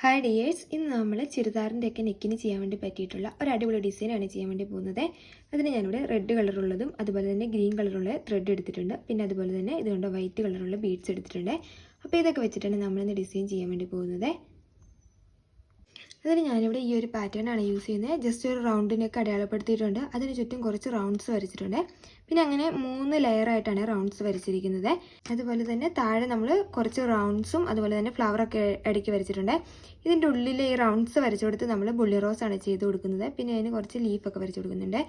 Hi dears ഇന്ന് നമ്മൾ ചുരിദാറിന്റെയൊക്കെ നെക്കിന് ചെയ്യാൻ വേണ്ടി പറ്റിയിട്ടുള്ള ഒരു അടിപൊളി ഡിസൈനാണ് ചെയ്യാൻ വേണ്ടി പോകുന്നത്. അതിന് ഞാനിവിടെ റെഡ് കളറുള്ളതും അതുപോലെ തന്നെ ഗ്രീൻ കളറുള്ള ത്രെഡ് എടുത്തിട്ടുണ്ട്. പിന്നെ അതുപോലെ തന്നെ ഇതുകൊണ്ട് വൈറ്റ് കളറുള്ള ബീഡ്സ് എടുത്തിട്ടുണ്ട്. അപ്പോൾ ഇതൊക്കെ വെച്ചിട്ടാണ് നമ്മളിന്ന് ഡിസൈൻ ചെയ്യാൻ വേണ്ടി പോകുന്നത്. അതിന് ഞാനിവിടെ ഈ ഒരു പാറ്റേൺ ആണ് യൂസ് ചെയ്യുന്നത് ജസ്റ്റ് ഒരു റൗണ്ടിനൊക്കെ അടയാളപ്പെടുത്തിയിട്ടുണ്ട്. അതിന് ചുറ്റും കുറച്ച് റൗണ്ട്സ് വരച്ചിട്ടുണ്ട്. പിന്നെ അങ്ങനെ മൂന്ന് ലെയർ ആയിട്ടാണ് റൗണ്ട്സ് വരച്ചിരിക്കുന്നത്. അതുപോലെ തന്നെ താഴെ നമ്മൾ കുറച്ച് റൗണ്ട്സും അതുപോലെ തന്നെ ഫ്ലവറൊക്കെ ഇടയ്ക്ക് വരച്ചിട്ടുണ്ട്. ഇതിന്റെ ഉള്ളിൽ ഈ റൗണ്ട്സ് വരച്ചു കൊടുത്ത് നമ്മൾ ബുള്ളി റോസ് ആണ് ചെയ്ത് കൊടുക്കുന്നത്. പിന്നെ അതിന് കുറച്ച് ലീഫൊക്കെ വരച്ചു കൊടുക്കുന്നുണ്ട്.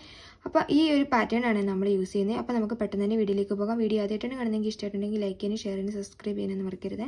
അപ്പോൾ ഈ ഒരു പാറ്റേൺ ആണ് നമ്മൾ യൂസ് ചെയ്യുന്നത് അപ്പോൾ നമുക്ക് പെട്ടെന്ന് തന്നെ വീഡിയോയിലേക്ക് പോകാം. വീഡിയോ ആദ്യമായിട്ടാണ് കാണുന്നെങ്കിൽ ഇഷ്ടമായിട്ടുണ്ടെങ്കിൽ ലൈക്ക് ചെയ്യാനും ഷെയർ ചെയ്യാനും സബ്സ്ക്രൈബ് ചെയ്യാനൊന്നും മറക്കരുത്.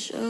Show.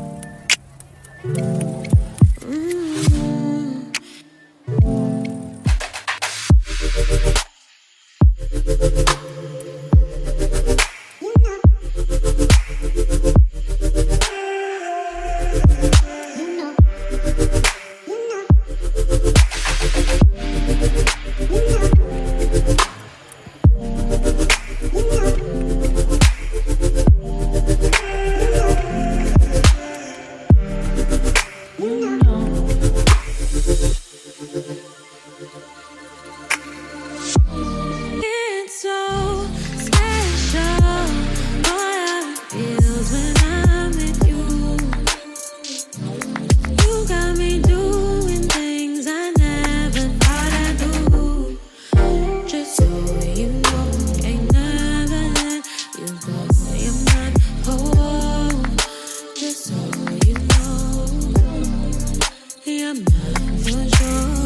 jamais un jour.